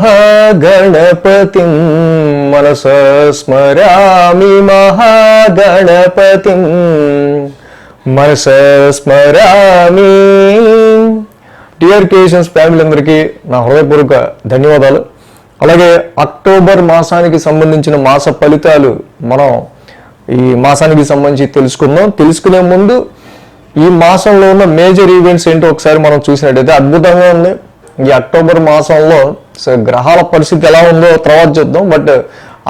మహాగణపతి మనస స్మరామి మహాగణపతి మనస స్మరామి. డియర్ క్రియేషన్స్ ఫ్యామిలీ అందరికీ నా హృదయపూర్వక ధన్యవాదాలు. అలాగే అక్టోబర్ మాసానికి సంబంధించిన మాస ఫలితాలు మనం ఈ మాసానికి సంబంధించి తెలుసుకుందాం. తెలుసుకునే ముందు ఈ మాసంలో ఉన్న మేజర్ ఈవెంట్స్ ఏంటో ఒకసారి మనం చూసినట్టయితే అద్భుతంగా ఉంది. ఈ అక్టోబర్ మాసంలో సో గ్రహాల పరిస్థితి ఎలా ఉందో తర్వాత చూద్దాం. బట్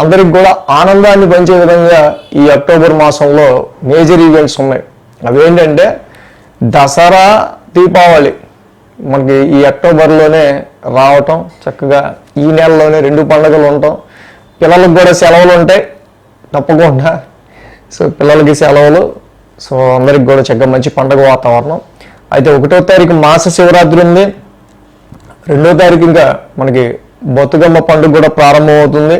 అందరికి కూడా ఆనందాన్ని పంచే విధంగా ఈ అక్టోబర్ మాసంలో మేజర్ ఈవెంట్స్ ఉన్నాయి. అవేంటంటే దసరా దీపావళి మనకి ఈ అక్టోబర్లోనే రావటం చక్కగా ఈ నెలలోనే రెండు పండుగలు ఉండటం. పిల్లలకు కూడా సెలవులు ఉంటాయి తప్పకుండా. సో పిల్లలకి సెలవులు సో అందరికి కూడా చక్కగా మంచి పండుగ వాతావరణం. అయితే ఒకటో తారీఖు మాస శివరాత్రి ఉంది. రెండో తారీఖు ఇంకా మనకి బతుకమ్మ పండుగ కూడా ప్రారంభమవుతుంది.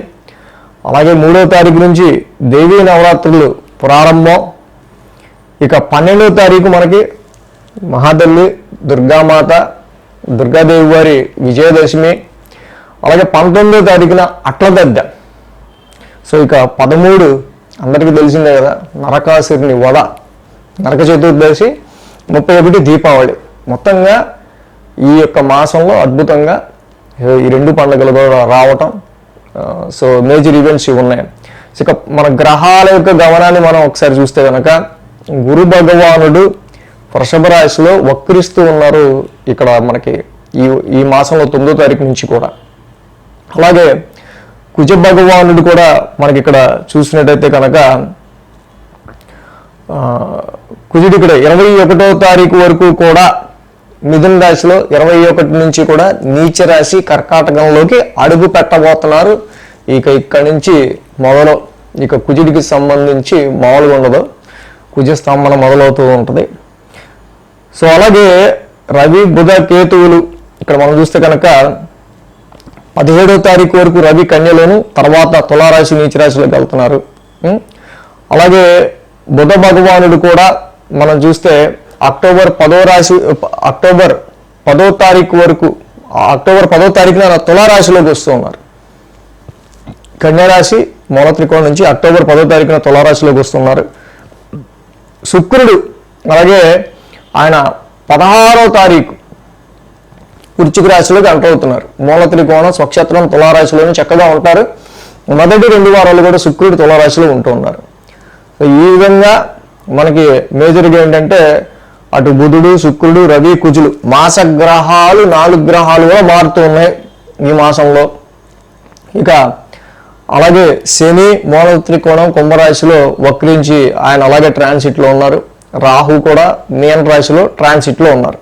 అలాగే మూడో తారీఖు నుంచి దేవీ నవరాత్రులు ప్రారంభం. ఇక పన్నెండో తారీఖు మనకి మహాతల్లి దుర్గామాత దుర్గాదేవి వారి విజయదశమి అలాగే పంతొమ్మిదో తారీఖున అట్లదద్ద సో ఇక పదమూడు అందరికీ తెలిసిందే కదా నరకాసురుని వద నరక చతుర్దశి ముప్పై ఒకటి దీపావళి. మొత్తంగా ఈ యొక్క మాసంలో అద్భుతంగా ఈ రెండు పండుగలు కూడా రావటం సో మేజర్ ఈవెంట్స్ ఇవి ఉన్నాయి. సో ఇక మన గ్రహాల యొక్క గమనాన్ని మనం ఒకసారి చూస్తే కనుక గురు భగవానుడు వృషభ రాశిలో వక్రిస్తూ ఉన్నారు ఇక్కడ మనకి ఈ ఈ మాసంలో తొమ్మిదో తారీఖు నుంచి కూడా. అలాగే కుజ భగవానుడు కూడా మనకి ఇక్కడ చూసినట్టయితే కనుక కుజుడు ఇక్కడ ఇరవై ఒకటో తారీఖు వరకు కూడా మిథున రాశిలో ఇరవై ఒకటి నుంచి కూడా నీచ రాశి కర్కాటకంలోకి అడుగు పెట్టబోతున్నారు. ఇక ఇక్కడి నుంచి మొదలు ఇక కుజుడికి సంబంధించి మామూలుగా ఉండదు. కుజస్తంభన మొదలవుతూ ఉంటుంది. సో అలాగే రవి బుధ కేతువులు ఇక్కడ మనం చూస్తే కనుక పదిహేడో తారీఖు వరకు రవి కన్యలోను తర్వాత తులారాశి నీచరాశిలోకి వెళ్తున్నారు. అలాగే బుధ భగవానుడు కూడా మనం చూస్తే అక్టోబర్ పదో రాశి అక్టోబర్ పదో తారీఖు వరకు అక్టోబర్ పదో తారీఖున తులారాశిలోకి వస్తూ ఉన్నారు. కన్యారాశి మూల త్రికోణం నుంచి అక్టోబర్ పదో తారీఖున తులారాశిలోకి వస్తున్నారు. శుక్రుడు అలాగే ఆయన పదహారో తారీఖు వృచ్చిక రాశిలోకి ఎంటర్ అవుతున్నారు. మూల త్రికోణం స్వక్షేత్రం తులారాశిలోనే చక్కగా ఉంటారు. మొదటి రెండు వారాలు కూడా శుక్రుడు తులారాశిలో ఉంటూ ఉన్నారు. సో ఈ విధంగా మనకి మేజర్గా ఏంటంటే అటు బుధుడు శుక్రుడు రవి కుజులు మాస గ్రహాలు నాలుగు గ్రహాలు కూడా మారుతూ ఉన్నాయి ఈ మాసంలో. ఇక అలాగే శని మూల త్రికోణం కుంభరాశిలో వక్రించి ఆయన అలాగే ట్రాన్సిట్లో ఉన్నారు. రాహు కూడా మీన రాశిలో ట్రాన్సిట్లో ఉన్నారు.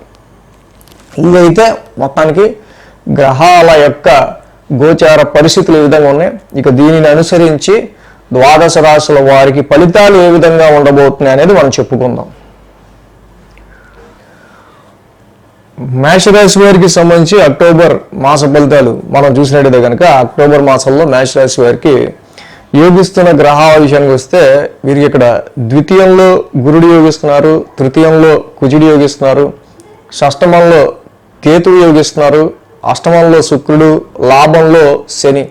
ఇదైతే మొత్తానికి గ్రహాల యొక్క గోచార పరిస్థితులు ఏ విధంగా ఉన్నాయి? ఇక దీనిని అనుసరించి ద్వాదశ రాశుల వారికి ఫలితాలు ఏ విధంగా ఉండబోతున్నాయి అనేది మనం చెప్పుకుందాం. మేషరాశి వారికి సంబంధించి అక్టోబర్ మాస ఫలితాలు మనం చూసినట్టయితే కనుక అక్టోబర్ మాసంలో మేషరాశి వారికి యోగిస్తున్న గ్రహాల విషయానికి వస్తే వీరికి ఇక్కడ ద్వితీయంలో గురుడు యోగిస్తున్నారు తృతీయంలో కుజుడు యోగిస్తున్నారు షష్టమంలో కేతువు యోగిస్తున్నారు అష్టమంలో శుక్రుడు లాభంలో శని.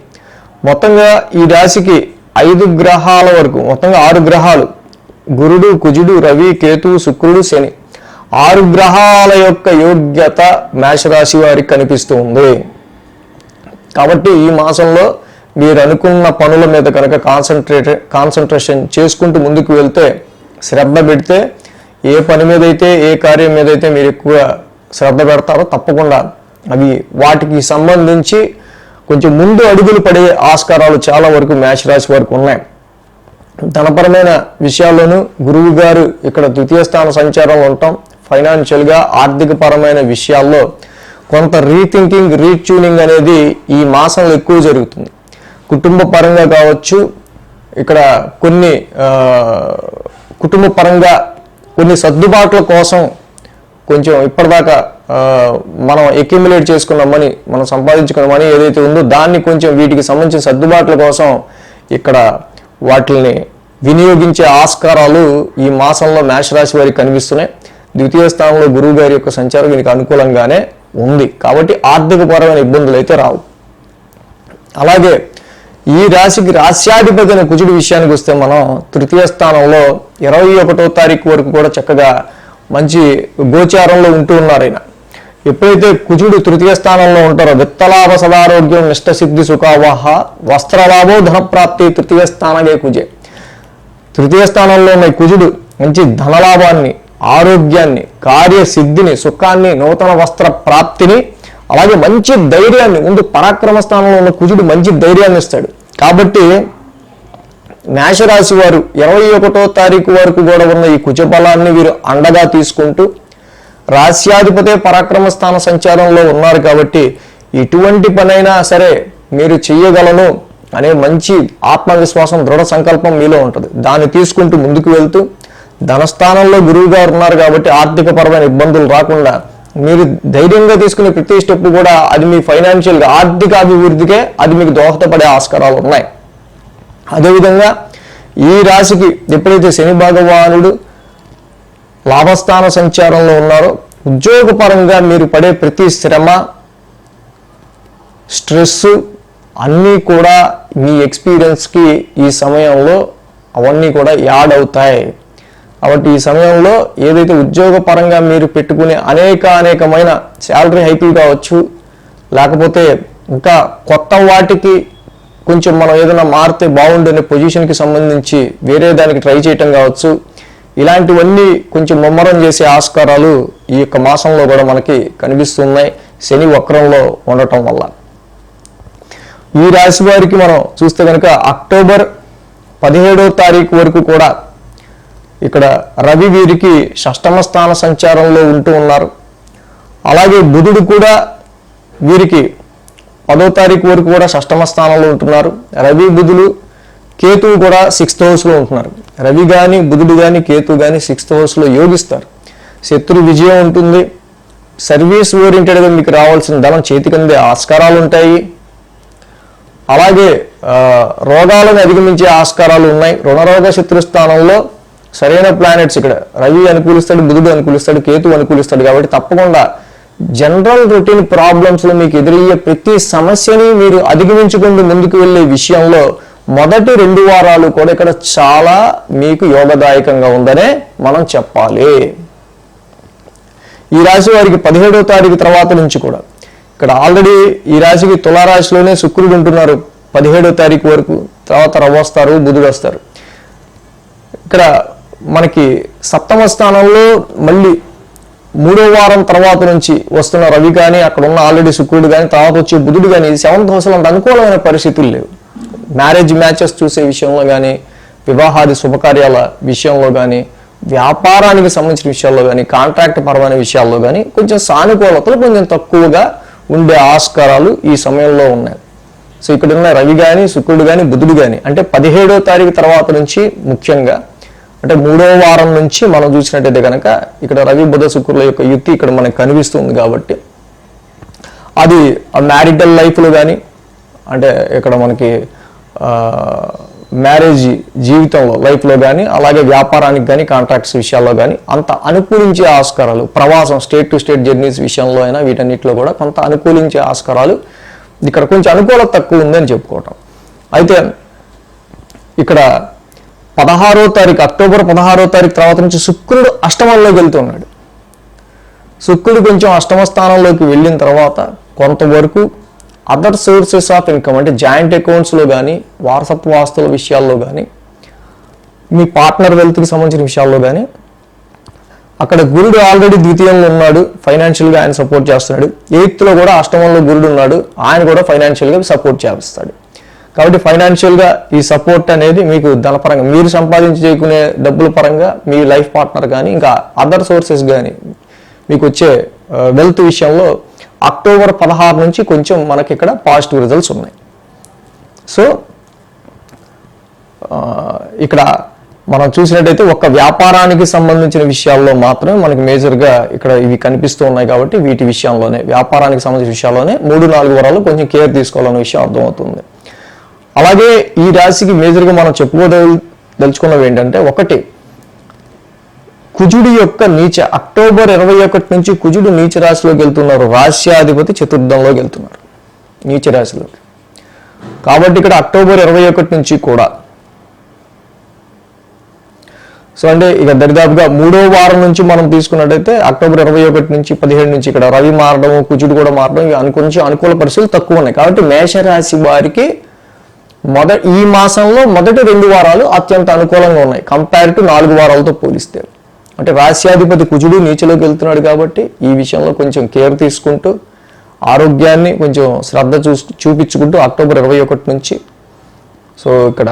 మొత్తంగా ఈ రాశికి ఐదు గ్రహాల వరకు మొత్తంగా ఆరు గ్రహాలు గురుడు కుజుడు రవి కేతువు శుక్రుడు శని. ఆరు గ్రహాల యొక్క యోగ్యత మేషరాశి వారికి కనిపిస్తూ ఉంది కాబట్టి ఈ మాసంలో మీరు అనుకున్న పనుల మీద కనుక కాన్సన్ట్రేట్ కాన్సన్ట్రేషన్ చేసుకుంటూ ముందుకు వెళ్తే శ్రద్ధ పెడితే ఏ పని మీద అయితే ఏ కార్యం మీద అయితే మీరు ఎక్కువ శ్రద్ధ పెడతారో తప్పకుండా అవి వాటికి సంబంధించి కొంచెం ముందు అడుగులు పడే ఆస్కారాలు చాలా వరకు మేష రాశి వరకు ఉన్నాయి. ధనపరమైన విషయాల్లోనూ గురువు గారు ఇక్కడ ద్వితీయ స్థాన సంచారంలో ఉంటాం. ఫైనాన్షియల్గా ఆర్థిక పరమైన విషయాల్లో కొంత రీథింకింగ్ రీట్యూనింగ్ అనేది ఈ మాసంలో ఎక్కువ జరుగుతుంది. కుటుంబ పరంగా కావచ్చు ఇక్కడ కొన్ని కుటుంబ పరంగా కొన్ని సర్దుబాట్ల కోసం కొంచెం ఇప్పటిదాకా మనం ఎక్యుమిలేట్ చేసుకున్న మనీ మనం సంపాదించుకున్న మనీ ఏదైతే ఉందో దాన్ని కొంచెం వీటికి సంబంధించిన సర్దుబాట్ల కోసం ఇక్కడ వాటిని వినియోగించే ఆస్కారాలు ఈ మాసంలో మేషరాశి వారికి కనిపిస్తున్నాయి. ద్వితీయ స్థానంలో గురువు గారి యొక్క సంచారం దీనికి అనుకూలంగానే ఉంది. కాబట్టి ఆర్థికపరమైన ఇబ్బందులు అయితే రావు. అలాగే ఈ రాశికి రాశ్యాధిపతి కుజుడి విషయానికి వస్తే మనం తృతీయ స్థానంలో ఇరవై ఒకటో తారీఖు వరకు కూడా చక్కగా మంచి గోచారంలో ఉంటూ ఉన్నారు ఆయన ఎప్పుడైతే కుజుడు తృతీయ స్థానంలో ఉంటారో విత్తలాభ సదారోగ్యం నిష్ట సిద్ధి సుఖావాహ వస్త్రలాభో ధనప్రాప్తి తృతీయ స్థానమే కుజే. తృతీయ స్థానంలో ఉన్న కుజుడు మంచి ధనలాభాన్ని ఆరోగ్యాన్ని కార్యసిద్ధిని సుఖాన్ని నూతన వస్త్ర ప్రాప్తిని అలాగే మంచి ధైర్యాన్ని ముందు పరాక్రమ స్థానంలో ఉన్న కుజుడు మంచి ధైర్యాన్ని ఇస్తాడు. కాబట్టి మేషరాశి వారు ఇరవై ఒకటో తారీఖు వరకు కూడా ఉన్న ఈ కుజబలాన్ని వీరు అండగా తీసుకుంటూ రాశ్యాధిపతే పరాక్రమ స్థాన సంచారంలో ఉన్నారు కాబట్టి ఎటువంటి పనైనా సరే మీరు చెయ్యగలను అనే మంచి ఆత్మవిశ్వాసం దృఢ సంకల్పం మీలో ఉంటుంది. దాన్ని తీసుకుంటూ ముందుకు వెళ్తూ ధనస్థానంలో గురువు గారు ఉన్నారు కాబట్టి ఆర్థిక పరమైన ఇబ్బందులు రాకుండా మీరు ధైర్యంగా తీసుకునే ప్రతి స్టెప్ కూడా అది మీ ఫైనాన్షియల్గా ఆర్థిక అభివృద్ధికే అది మీకు దోహదపడే ఆస్కారాలు ఉన్నాయి. అదేవిధంగా ఈ రాశికి ఎప్పుడైతే శని భగవానుడు లాభస్థాన సంచారంలో ఉన్నారో ఉద్యోగపరంగా మీరు పడే ప్రతి శ్రమ స్ట్రెస్ అన్నీ కూడా మీ ఎక్స్పీరియన్స్కి ఈ సమయంలో అవన్నీ కూడా యాడ్ అవుతాయి. కాబట్టి ఈ సమయంలో ఏదైతే ఉద్యోగపరంగా మీరు పెట్టుకునే అనేక అనేకమైన శాలరీ హైకులు కావచ్చు లేకపోతే ఇంకా కొత్త వాటికి కొంచెం మనం ఏదైనా మారితే బాగుండనే పొజిషన్కి సంబంధించి వేరే దానికి ట్రై చేయటం కావచ్చు. ఇలాంటివన్నీ కొంచెం ముమ్మరం చేసే ఆస్కారాలు ఈ యొక్క మాసంలో కూడా మనకి కనిపిస్తున్నాయి. శని వక్రంలో ఉండటం వల్ల. ఈ రాశి వారికి మనం చూస్తే కనుక అక్టోబర్ పదిహేడో తారీఖు వరకు కూడా ఇక్కడ రవి వీరికి షష్టమ స్థాన సంచారంలో ఉంటూ ఉన్నారు. అలాగే బుధుడు కూడా వీరికి పదో తారీఖు వరకు కూడా షష్టమ స్థానంలో ఉంటున్నారు. రవి బుధులు కేతువు కూడా సిక్స్త్ హౌస్లో ఉంటున్నారు. రవి కానీ బుధుడు కానీ కేతు కానీ సిక్స్త్ హౌస్లో యోగిస్తారు. శత్రు విజయం ఉంటుంది. సర్వీస్ ఓరియంటెడ్గా మీకు రావాల్సిన ధనం చేతికందే ఆస్కారాలు ఉంటాయి. అలాగే రోగాలను అధిగమించే ఆస్కారాలు ఉన్నాయి. రుణరోగ శత్రు స్థానంలో సరైన ప్లానెట్స్ ఇక్కడ. రవి అనుకూలిస్తాడు బుధుడు అనుకూలిస్తాడు కేతు అనుకూలిస్తాడు కాబట్టి తప్పకుండా జనరల్ రొటీన్ ప్రాబ్లమ్స్లో మీకు ఎదురయ్యే ప్రతి సమస్యని మీరు అధిగమించుకుంటూ ముందుకు వెళ్ళే విషయంలో మొదటి రెండు వారాలు కూడా ఇక్కడ చాలా మీకు యోగదాయకంగా ఉందనే మనం చెప్పాలి. ఈ రాశి వారికి పదిహేడవ తారీఖు తర్వాత నుంచి కూడా ఇక్కడ ఆల్రెడీ ఈ రాశికి తులారాశిలోనే శుక్రుడు ఉంటున్నారు. పదిహేడవ తారీఖు వరకు తర్వాత రవ్వ వస్తారు బుధుడు వస్తారు. ఇక్కడ మనకి సప్తమ స్థానంలో మళ్ళీ మూడో వారం తర్వాత నుంచి వస్తున్న రవి కానీ అక్కడ ఉన్న ఆల్రెడీ శుక్రుడు కానీ తర్వాత వచ్చే బుధుడు కానీ సెవెంత్ హౌస్లో అంత అనుకూలమైన పరిస్థితులు లేవు. మ్యారేజ్ మ్యాచెస్ చూసే విషయంలో కానీ వివాహాది శుభకార్యాల విషయంలో కానీ వ్యాపారానికి సంబంధించిన విషయాల్లో కానీ కాంట్రాక్ట్ పరమైన విషయాల్లో కానీ కొంచెం సానుకూలతలు కొంచెం తక్కువగా ఉండే ఆస్కారాలు ఈ సమయంలో ఉన్నాయి. సో ఇక్కడ ఉన్న రవి కానీ శుక్రుడు కానీ బుధుడు కానీ అంటే పదిహేడో తారీఖు తర్వాత నుంచి ముఖ్యంగా అంటే మూడో వారం నుంచి మనం చూసినట్టయితే కనుక ఇక్కడ రవి బుధ శుక్రుల యొక్క యుక్తి ఇక్కడ మనకు కనిపిస్తుంది కాబట్టి అది మ్యారిటల్ లైఫ్లో కానీ అంటే ఇక్కడ మనకి మ్యారేజ్ జీవితంలో లైఫ్లో కానీ అలాగే వ్యాపారానికి కానీ కాంట్రాక్ట్స్ విషయాల్లో కానీ అంత అనుకూలించే ఆస్కారాలు ప్రవాసం స్టేట్ టు స్టేట్ జర్నీస్ విషయంలో అయినా వీటన్నిటిలో కూడా కొంత అనుకూలించే ఆస్కారాలు ఇక్కడ కొంచెం అనుకూలత తక్కువ ఉందని చెప్పుకోవటం. అయితే ఇక్కడ పదహారో తారీఖు అక్టోబర్ పదహారో తారీఖు తర్వాత నుంచి శుక్రుడు అష్టమంలోకి వెళ్తున్నాడు. శుక్రుడు కొంచెం అష్టమ స్థానంలోకి వెళ్ళిన తర్వాత కొంతవరకు అదర్ సోర్సెస్ ఆఫ్ ఇన్కమ్ అంటే జాయింట్ అకౌంట్స్లో కానీ వారసత్వ ఆస్తుల విషయాల్లో కానీ మీ పార్ట్నర్ వెల్త్కి సంబంధించిన విషయాల్లో కానీ అక్కడ గురుడు ఆల్రెడీ ద్వితీయంలో ఉన్నాడు ఫైనాన్షియల్గా ఆయన సపోర్ట్ చేస్తున్నాడు. ఎయిత్లో కూడా అష్టమంలో గురుడు ఉన్నాడు ఆయన కూడా ఫైనాన్షియల్గా సపోర్ట్ చేస్తాడు. కాబట్టి ఫైనాన్షియల్గా ఈ సపోర్ట్ అనేది మీకు ధనపరంగా మీరు సంపాదించి చేసుకునే డబ్బుల పరంగా మీ లైఫ్ పార్ట్నర్ కానీ ఇంకా అదర్ సోర్సెస్ కానీ మీకు వచ్చే వెల్త్ విషయంలో అక్టోబర్ పదహారు నుంచి కొంచెం మనకి ఇక్కడ పాజిటివ్ రిజల్ట్స్ ఉన్నాయి. సో ఇక్కడ మనం చూసినట్టయితే ఒక్క వ్యాపారానికి సంబంధించిన విషయాల్లో మాత్రమే మనకి మేజర్గా ఇక్కడ ఇవి కనిపిస్తూ ఉన్నాయి కాబట్టి వీటి విషయంలోనే వ్యాపారానికి సంబంధించిన విషయాల్లోనే మూడు నాలుగు వారాలు కొంచెం కేర్ తీసుకోవాలనే విషయం అర్థమవుతుంది. అలాగే ఈ రాశికి మేజర్గా మనం చెప్పుకోదల్ దలుచుకున్నవి ఏంటంటే ఒకటి కుజుడి యొక్క నీచ అక్టోబర్ ఇరవై ఒకటి నుంచి కుజుడు నీచ రాశిలోకి వెళ్తున్నారు. రాశ్యాధిపతి చతుర్థంలోకి వెళ్తున్నారు నీచ రాశిలోకి. కాబట్టి ఇక్కడ అక్టోబర్ ఇరవై ఒకటి నుంచి కూడా సో అంటే ఇక దరిదాపుగా మూడో వారం నుంచి మనం తీసుకున్నట్టయితే అక్టోబర్ ఇరవై ఒకటి నుంచి పదిహేడు నుంచి ఇక్కడ రవి మారడం కుజుడు కూడా మారడం ఇవి కొంచెం అనుకూల పరిస్థితులు తక్కువ ఉన్నాయి. కాబట్టి మేషరాశి వారికి మొద ఈ మాసంలో మొదటి రెండు వారాలు అత్యంత అనుకూలంగా ఉన్నాయి. కంపేర్ టు నాలుగు వారాలతో పోలిస్తే. అంటే రాశ్యాధిపతి కుజుడు నీచలోకి వెళ్తున్నాడు కాబట్టి ఈ విషయంలో కొంచెం కేర్ తీసుకుంటూ ఆరోగ్యాన్ని కొంచెం శ్రద్ధ చూ చూపించుకుంటూ అక్టోబర్ ఇరవై ఒకటి నుంచి సో ఇక్కడ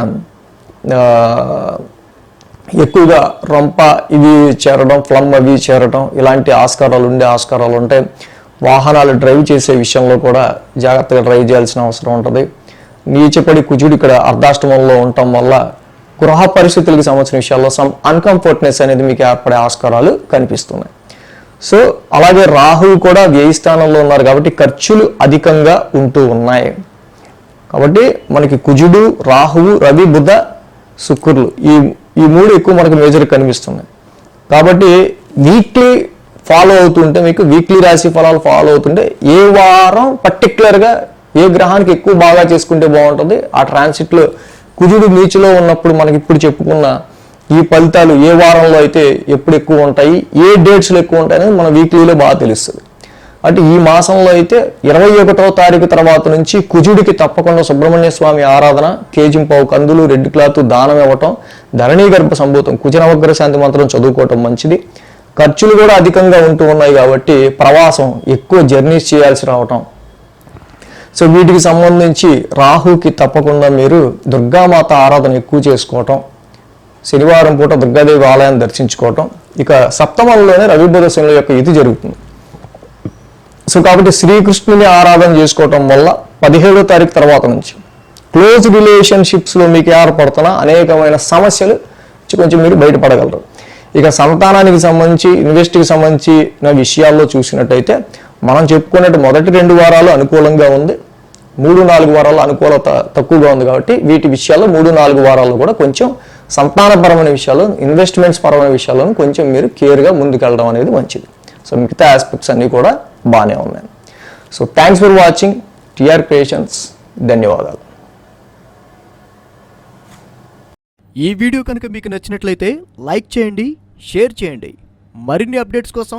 ఎక్కువగా రొంప ఇవి చేరడం ఫ్లమ్ అవి చేరడం ఇలాంటి ఆస్కారాలు ఉండే ఆస్కారాలు ఉంటాయి వాహనాలు డ్రైవ్ చేసే విషయంలో కూడా జాగ్రత్తగా డ్రైవ్ చేయాల్సిన అవసరం ఉంటుంది. నీచపడి కుజుడు ఇక్కడ అర్ధాష్టమంలో ఉండటం వల్ల గృహ పరిస్థితులకు సంబంధించిన విషయాల్లో సమ్ అన్కంఫర్ట్నెస్ అనేది మీకు ఏర్పడే ఆస్కారాలు కనిపిస్తున్నాయి. సో అలాగే రాహువు కూడా వ్యయ స్థానంలో ఉన్నారు కాబట్టి ఖర్చులు అధికంగా ఉంటూ ఉన్నాయి. కాబట్టి మనకి కుజుడు రాహువు రవి బుధ శుక్రులు ఈ ఈ మూడు ఎక్కువ మనకు మేజర్ కనిపిస్తున్నాయి. కాబట్టి వీక్లీ ఫాలో అవుతుంటే మీకు వీక్లీ రాశి ఫలాలు ఫాలో అవుతుంటే ఏ వారం పర్టికులర్గా ఏ గ్రహానికి ఎక్కువ బాగా చేసుకుంటే బాగుంటుంది? ఆ ట్రాన్సిట్లో కుజుడు నీచులో ఉన్నప్పుడు మనకి ఇప్పుడు చెప్పుకున్న ఈ ఫలితాలు ఏ వారంలో అయితే ఎప్పుడు ఎక్కువ ఉంటాయి ఏ డేట్స్లో ఎక్కువ ఉంటాయి అనేది మన వీక్లీలో బాగా తెలుస్తుంది. అంటే ఈ మాసంలో అయితే ఇరవై ఒకటో తారీఖు తర్వాత నుంచి కుజుడికి తప్పకుండా సుబ్రహ్మణ్య స్వామి ఆరాధన కేజింపావు కందులు రెడ్ క్లాత్ దానం ఇవ్వటం ధరణీ గర్భ సంభూతం కుజనవగ్ర శాంతి మంత్రం చదువుకోవటం మంచిది. ఖర్చులు కూడా అధికంగా ఉంటూ ఉన్నాయి కాబట్టి ప్రవాసం ఎక్కువ జర్నీస్ చేయాల్సి రావటం సో వీటికి సంబంధించి రాహుకి తప్పకుండా మీరు దుర్గామాత ఆరాధన ఎక్కువ చేసుకోవటం శనివారం పూట దుర్గాదేవి ఆలయాన్ని దర్శించుకోవటం ఇక సప్తమంలోనే రవిబుధ శనుల యొక్క ఇది జరుగుతుంది. సో కాబట్టి శ్రీకృష్ణుని ఆరాధన చేసుకోవటం వల్ల పదిహేడో తారీఖు తర్వాత నుంచి క్లోజ్ రిలేషన్షిప్స్లో మీకు ఏర్పడుతున్న అనేకమైన సమస్యలు కొంచెం మీరు బయటపడగలరు. ఇక సంతానానికి సంబంధించి ఇన్వెస్ట్కి సంబంధించిన విషయాల్లో చూసినట్టయితే మనం చెప్పుకున్నట్టు మొదటి రెండు వారాలు అనుకూలంగా ఉంది. మూడు నాలుగు వారాలు అనుకూలత తక్కువగా ఉంది కాబట్టి వీటి విషయాల్లో మూడు నాలుగు వారాల్లో కూడా కొంచెం సంతానపరమైన విషయాలు ఇన్వెస్ట్మెంట్స్ పరమైన విషయాలను కొంచెం మీరు కేర్గా ముందుకెళ్ళడం అనేది మంచిది. సో మిగతా ఆస్పెక్ట్స్ అన్నీ కూడా బాగానే ఉన్నాయి. So thanks for watching TR creations ధన్యవాదాలు. ఈ వీడియో కనుక మీకు నచ్చినట్లయితే లైక్ చేయండి షేర్ చేయండి. మరిన్ని అప్డేట్స్ కోసం